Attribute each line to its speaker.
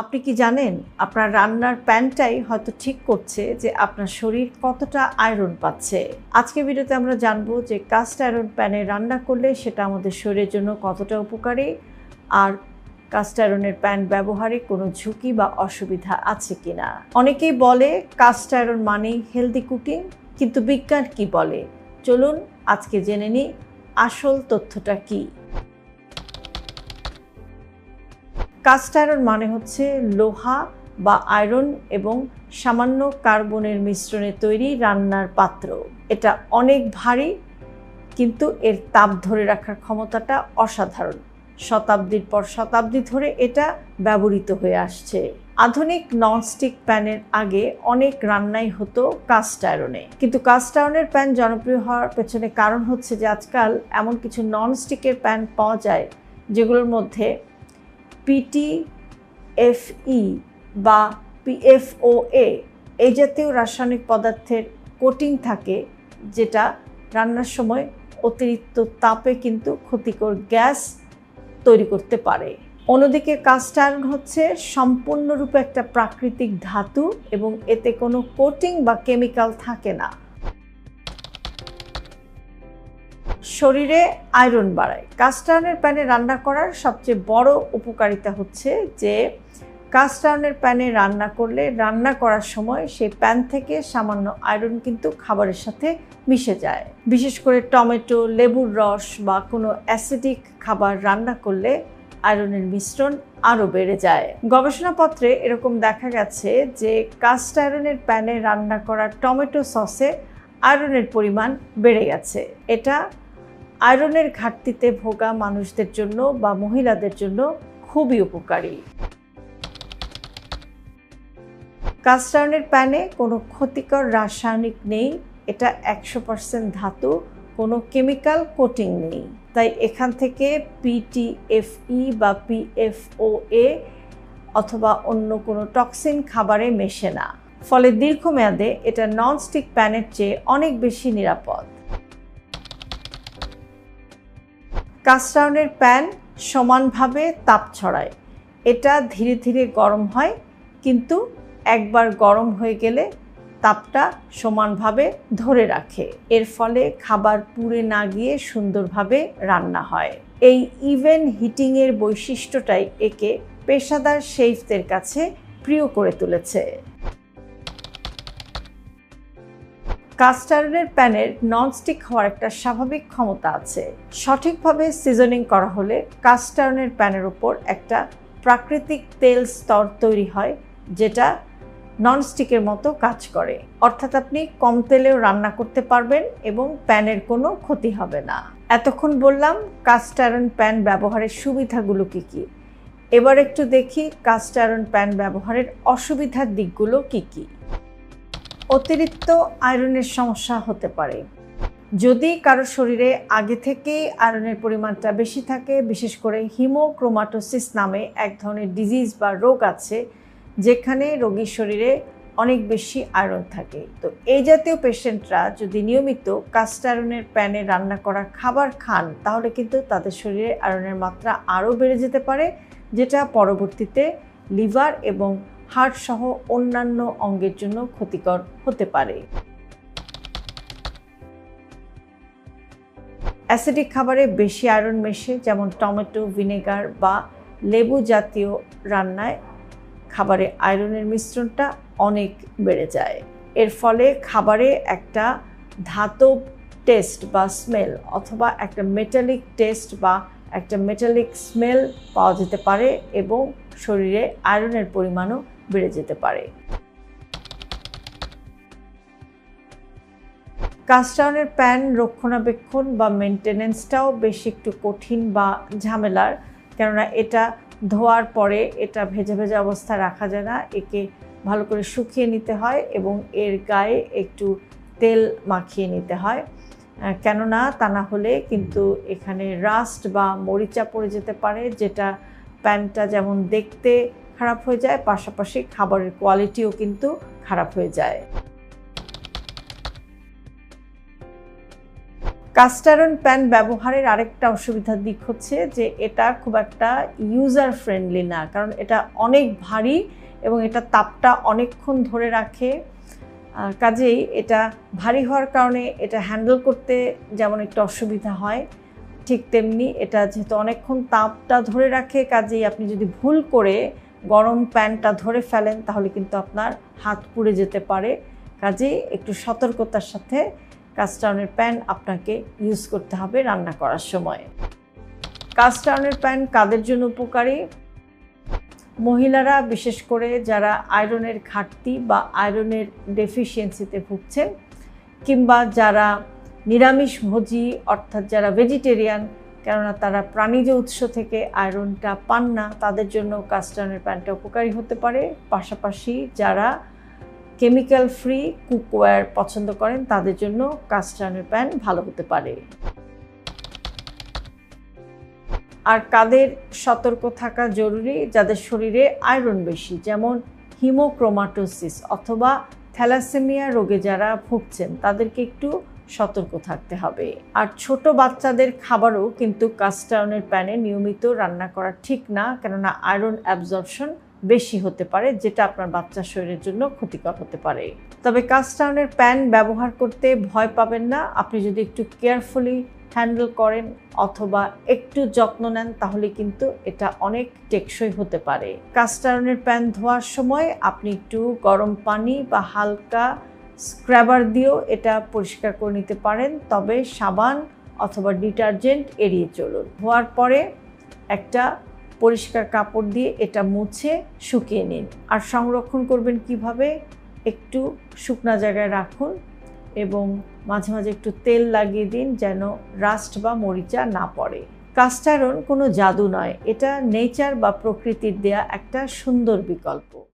Speaker 1: আপনি কি জানেন, আপনার রান্নার প্যানটাই হয়তো ঠিক করছে যে আপনার শরীর কতটা আয়রন পাচ্ছে। আজকে ভিডিওতে আমরা জানব যে কাস্ট আয়রন প্যানে রান্না করলে সেটা আমাদের শরীরের জন্য কতটা উপকারী, আর কাস্ট আয়রনের প্যান ব্যবহারে কোনো ঝুঁকি বা অসুবিধা আছে কিনা। অনেকেই বলে কাস্ট আয়রন মানেই হেলদি কুকিং, কিন্তু বিজ্ঞান কি বলে? চলুন আজকে জেনে নিই আসল তথ্যটা কী। কাস্ট আয়রন মানে হচ্ছে লোহা বা আয়রন এবং সামান্য কার্বনের মিশ্রণে তৈরি রান্নার পাত্র। এটা অনেক ভারী, কিন্তু এর তাপ ধরে রাখার ক্ষমতাটা অসাধারণ। শতাব্দীর পর শতাব্দী ধরে এটা ব্যবহৃত হয়ে আসছে। আধুনিক ননস্টিক প্যানের আগে অনেক রান্নাই হতো কাস্ট আয়রনে কিন্তু কাস্ট আয়রনের প্যান জনপ্রিয় হওয়ার পেছনে কারণ হচ্ছে যে আজকাল এমন কিছু ননস্টিকের প্যান পাওয়া যায় যেগুলোর মধ্যে পিটি এফই বা পিএফওএ এই জাতীয় রাসায়নিক পদার্থের কোটিং থাকে, যেটা রান্নার সময় অতিরিক্ত তাপে কিন্তু ক্ষতিকর গ্যাস তৈরি করতে পারে। অন্যদিকে কাস্ট আয়রন হচ্ছে সম্পূর্ণরূপে একটা প্রাকৃতিক ধাতু এবং এতে কোনো কোটিং বা কেমিক্যাল থাকে না। শরীরে আয়রন বাড়ায়। কাস্ট আয়রনের প্যানে রান্না করার সবচেয়ে বড় উপকারিতা হচ্ছে যে কাস্ট আয়রনের প্যানে রান্না করলে, রান্না করার সময় সেই প্যান থেকে সামান্য আয়রন কিন্তু খাবারের সাথে মিশে যায়। বিশেষ করে টমেটো, লেবুর রস বা কোনো অ্যাসিডিক খাবার রান্না করলে আয়রনের মিশ্রণ আরও বেড়ে যায়। গবেষণাপত্রে এরকম দেখা গেছে যে কাস্ট আয়রনের প্যানে রান্না করা টমেটো সসে আয়রনের পরিমাণ বেড়ে গেছে। এটা আয়রনের ঘাটতিতে ভোগা মানুষদের জন্য বা মহিলাদের জন্য খুবই উপকারী। কাস্ট আয়রনের প্যানে কোনো ক্ষতিকর রাসায়নিক নেই, এটা একশো পার্সেন্ট ধাতু, কোনো কেমিক্যাল কোটিং নেই। তাই এখান থেকে পিটিএফই বা পিএফওএ অথবা অন্য কোনো টক্সিন খাবারে মেশে না। ফলে দীর্ঘমেয়াদে এটা ননস্টিক প্যানের চেয়ে অনেক বেশি নিরাপদ। কাস্টাউনের প্যান সমানভাবে তাপ ছড়ায়। এটা ধীরে ধীরে গরম হয়, কিন্তু একবার গরম হয়ে গেলে তাপটা সমানভাবে ধরে রাখে। এর ফলে খাবার পুড়ে না গিয়ে সুন্দরভাবে রান্না হয়। এই ইভেন হিটিংয়ের বৈশিষ্ট্যটাই একে পেশাদার শেফদের কাছে প্রিয় করে তুলেছে। কাস্টার্ডের প্যানের ননস্টিক হওয়ার একটা স্বাভাবিক ক্ষমতা আছে। সঠিকভাবে সিজনিং করা হলে কাস্টার্নের প্যানের উপর একটা প্রাকৃতিক তেল স্তর তৈরি হয়, যেটা ননস্টিকের মতো কাজ করে। অর্থাৎ আপনি কম তেলেও রান্না করতে পারবেন এবং প্যানের কোনো ক্ষতি হবে না। এতক্ষণ বললাম কাস্ট আয়রন প্যান ব্যবহারের সুবিধাগুলো কী কী? এবার একটু দেখি কাস্ট আয়রন প্যান ব্যবহারের অসুবিধার দিকগুলো কী কী? অতিরিক্ত আয়রনের সমস্যা হতে পারে। যদি কারও শরীরে আগে থেকেই আয়রনের পরিমাণটা বেশি থাকে, বিশেষ করে হিমোক্রোমাটোসিস নামে এক ধরনের ডিজিজ বা রোগ আছে, যেখানে রোগীর শরীরে অনেক বেশি আয়রন থাকে। তো এই জাতীয় পেশেন্টরা যদি নিয়মিত কাস্ট আয়রনের প্যানে রান্না করা খাবার খান, তাহলে কিন্তু তাদের শরীরে আয়রনের মাত্রা আরও বেড়ে যেতে পারে, যেটা পরবর্তীতে লিভার এবং হার্ট সহ অন্যান্য অঙ্গের জন্য ক্ষতিকর হতে পারে। অ্যাসিডিক খাবারে বেশি আয়রন মেশে, যেমন টমেটো, ভিনেগার বা লেবু জাতীয় রান্নায় খাবারে আয়রনের মিশ্রণটা অনেক বেড়ে যায়। এর ফলে খাবারে একটা ধাতব টেস্ট বা স্মেল অথবা একটা মেটালিক টেস্ট বা একটা মেটালিক স্মেল পাওয়া যেতে পারে এবং শরীরে আয়রনের পরিমাণও বেড়ে যেতে পারে। কাস্টাউনের প্যান রক্ষণাবেক্ষণ বা মেনটেনেন্সটাও বেশ একটু কঠিন বা ঝামেলার, কেননা এটা ধোয়ার পরে এটা ভেজা ভেজা অবস্থায় রাখা যায় না, একে ভালো করে শুকিয়ে নিতে হয় এবং এর গায়ে একটু তেল মাখিয়ে নিতে হয়। কেননা তা না হলে কিন্তু এখানে রাস্ট বা মরিচা পড়ে যেতে পারে, যেটা প্যানটা যেমন দেখতে খারাপ হয়ে যায়, পাশাপাশি খাবারের কোয়ালিটিও কিন্তু খারাপ হয়ে যায়। কাস্টারন প্যান ব্যবহারের আরেকটা অসুবিধার দিক হচ্ছে যে এটা খুব একটা ইউজার ফ্রেন্ডলি না, কারণ এটা অনেক ভারী এবং এটা তাপটা অনেকক্ষণ ধরে রাখে। কাজেই এটা ভারী হওয়ার কারণে এটা হ্যান্ডেল করতে যেমন একটু অসুবিধা হয়, ঠিক তেমনি এটা যেহেতু অনেকক্ষণ তাপটা ধরে রাখে, কাজেই আপনি যদি ভুল করে গরম প্যানটা ধরে ফেলেন, তাহলে কিন্তু আপনার হাত পুড়ে যেতে পারে। কাজেই একটু সতর্কতার সাথে কাস্টার্নের প্যান আপনাকে ইউজ করতে হবে রান্না করার সময়। কাস্টার্নের প্যান কাদের জন্য উপকারী? মহিলারা, বিশেষ করে যারা আয়রনের ঘাটতি বা আয়রনের ডেফিসিয়েন্সিতে ভুগছেন, কিংবা যারা নিরামিষ ভোজি অর্থাৎ যারা ভেজিটেরিয়ান কেননা তারা প্রাণীজ উৎস থেকে আয়রনটা পান না, তাদের জন্য কাস্টার্নের প্যানটা উপকারী হতে পারে। পাশাপাশি যারা কেমিক্যাল ফ্রি কুকওয়্যার পছন্দ করেন, তাদের জন্য কাস্টার্নের প্যান ভালো হতে পারে। আর কাদের সতর্ক থাকা জরুরি? যাদের শরীরে আয়রন বেশি, যেমন হিমোক্রোমাটোসিস অথবা থ্যালাসেমিয়া রোগে যারা ভুগছেন, তাদেরকে একটু সতর্ক থাকতে হবে। আর ছোট বাচ্চাদের খাবারও কিন্তু কাস্টার্নের প্যানে নিয়মিত রান্না করা ঠিক না, কেননা আয়রন অ্যাবজর্পশন বেশি হতে পারে, যেটা আপনার বাচ্চার শরীরের জন্য ক্ষতিকর হতে পারে। তবে কাস্টার্নের প্যান ব্যবহার করতে ভয় পাবেন না। আপনি যদি একটু কেয়ারফুলি হ্যান্ডেল করেন অথবা একটু যত্ন নেন, তাহলে কিন্তু এটা অনেক টেকসই হতে পারে। কাস্টার্নের প্যান ধোয়ার সময় আপনি একটু গরম পানি বা হালকা স্ক্র্যাবার দিয়েও এটা পরিষ্কার করে নিতে পারেন, তবে সাবান অথবা ডিটারজেন্ট এড়িয়ে চলুন। ধোয়ার পরে একটা পরিষ্কার কাপড় দিয়ে এটা মুছে শুকিয়ে নিন। আর সংরক্ষণ করবেন কীভাবে? একটু শুকনা জায়গায় রাখুন এবং মাঝে মাঝে একটু তেল লাগিয়ে দিন যেন রাস্ট বা মরিচা না পড়ে। কাস্টারন কোনো জাদু নয়, এটা নেচার বা প্রকৃতির দেয়া একটা সুন্দর বিকল্প।